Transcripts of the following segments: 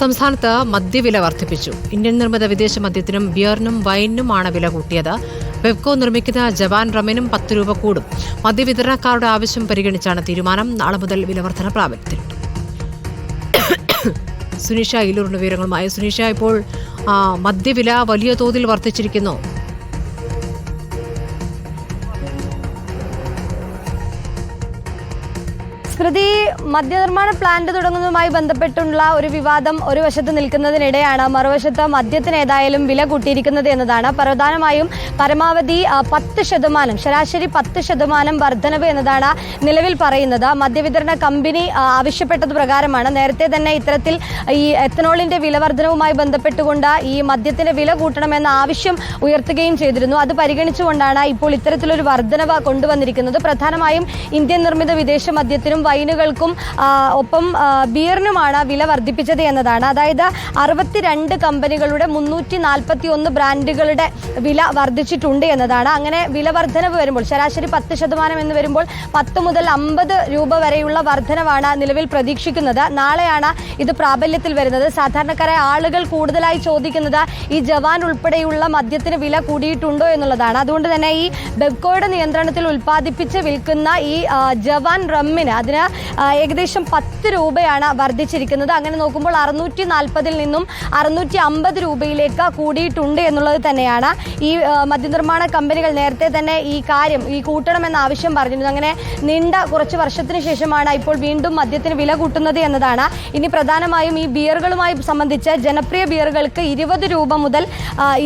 സംസ്ഥാനത്ത് മദ്യവില വർദ്ധിപ്പിച്ചു. ഇന്ത്യൻ നിർമ്മിത വിദേശ മദ്യത്തിനും ബിയറിനും വൈനിനുമാണ് വില കൂട്ടിയത്. വെബ്കോ നിർമ്മിക്കുന്ന ജവാൻ റമ്മിനും പത്ത് രൂപ കൂടും. മദ്യവിതരണക്കാരുടെ ആവശ്യം പരിഗണിച്ചാണ് തീരുമാനം. നാളെ മുതൽ വില വർധന പ്രാബല്യത്തിൽ സുനിഷ ഇല്ലൂറിന്റെ വിവരങ്ങളുമായി. സുനിഷ ഇപ്പോൾ മദ്യവില വലിയ തോതിൽ വർദ്ധിച്ചിരിക്കുന്നു. സ്മൃതി മദ്യനിർമ്മാണ പ്ലാന്റ് തുടങ്ങുന്നതുമായി ബന്ധപ്പെട്ടുള്ള ഒരു വിവാദം ഒരു വശത്ത് നിൽക്കുന്നതിനിടെയാണ് മറുവശത്ത് മദ്യത്തിന് ഏതായാലും വില കൂട്ടിയിരിക്കുന്നത് എന്നതാണ്. പ്രധാനമായും പരമാവധി പത്ത് ശതമാനം ശരാശരി പത്ത് ശതമാനം വർധനവ് എന്നതാണ് നിലവിൽ പറയുന്നത്. മദ്യവിതരണ കമ്പനി ആവശ്യപ്പെട്ടത് പ്രകാരമാണ്. നേരത്തെ തന്നെ ഇത്തരത്തിൽ ഈ എത്തനോളിന്റെ വില വർധനവുമായി ബന്ധപ്പെട്ടുകൊണ്ട് ഈ മദ്യത്തിന്റെ വില കൂട്ടണമെന്ന ആവശ്യം ഉയർത്തുകയും ചെയ്തിരുന്നു. അത് പരിഗണിച്ചുകൊണ്ടാണ് ഇപ്പോൾ ഇത്തരത്തിലൊരു വർധനവ് കൊണ്ടുവന്നിരിക്കുന്നത്. പ്രധാനമായും ഇന്ത്യൻ നിർമ്മിത വിദേശ മദ്യത്തിനും വൈനുകൾക്കും ഒപ്പം ബിയറിനുമാണ് വില വർദ്ധിപ്പിച്ചത് എന്നതാണ്. അതായത് അറുപത്തിരണ്ട് കമ്പനികളുടെ മുന്നൂറ്റി നാൽപ്പത്തി ഒന്ന് ബ്രാൻഡുകളുടെ വില വർദ്ധിച്ചിട്ടുണ്ട് എന്നതാണ്. അങ്ങനെ വില വർധനവ് വരുമ്പോൾ ശരാശരി പത്ത് ശതമാനം എന്ന് വരുമ്പോൾ പത്ത് മുതൽ അമ്പത് രൂപ വരെയുള്ള വർധനവാണ് നിലവിൽ പ്രതീക്ഷിക്കുന്നത്. നാളെയാണ് ഇത് പ്രാബല്യത്തിൽ വരുന്നത്. സാധാരണക്കാരായ ആളുകൾ കൂടുതലായി ചോദിക്കുന്നത് ഈ ജവാൻ ഉൾപ്പെടെയുള്ള മദ്യത്തിന് വില കൂടിയിട്ടുണ്ടോ എന്നുള്ളതാണ്. അതുകൊണ്ട് തന്നെ ഈ ബെബ്കോയുടെ നിയന്ത്രണത്തിൽ ഉൽപ്പാദിപ്പിച്ച് വിൽക്കുന്ന ഈ ജവാൻ റമ്മിന് അതിന് ഏകദേശം പത്ത് രൂപയാണ് വർദ്ധിച്ചിരിക്കുന്നത്. അങ്ങനെ നോക്കുമ്പോൾ അറുന്നൂറ്റി നാൽപ്പതിൽ നിന്നും അറുന്നൂറ്റി അമ്പത് രൂപയിലേക്ക് കൂടിയിട്ടുണ്ട് എന്നുള്ളത് തന്നെയാണ്. ഈ മദ്യനിർമ്മാണ കമ്പനികൾ നേരത്തെ തന്നെ ഈ കാര്യം ഈ കൂട്ടണമെന്ന ആവശ്യം പറഞ്ഞിരുന്നു. അങ്ങനെ നീണ്ട കുറച്ച് വർഷത്തിന് ശേഷമാണ് ഇപ്പോൾ വീണ്ടും മദ്യത്തിന് വില കൂട്ടുന്നത് എന്നതാണ്. ഇനി പ്രധാനമായും ഈ ബിയറുകളുമായി സംബന്ധിച്ച് ജനപ്രിയ ബിയറുകൾക്ക് ഇരുപത് രൂപ മുതൽ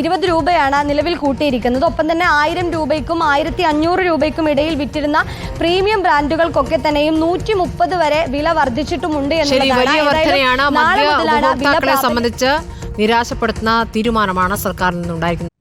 ഇരുപത് രൂപയാണ് നിലവിൽ കൂട്ടിയിരിക്കുന്നത്. ഒപ്പം തന്നെ ആയിരം രൂപയ്ക്കും ആയിരത്തി അഞ്ഞൂറ് രൂപയ്ക്കും ഇടയിൽ വിറ്റിരുന്ന പ്രീമിയം ബ്രാൻഡുകൾക്കൊക്കെ തന്നെയും നൂറ്റി മുപ്പത് വരെ വില വർദ്ധിച്ചിട്ടുമുണ്ട് നാളെ മുതലാണ് വില സംബന്ധിച്ച് നിരാശപ്പെടുത്തുന്ന തീരുമാനമാണ് സർക്കാരിൽ നിന്നുണ്ടായിരിക്കുന്നത്.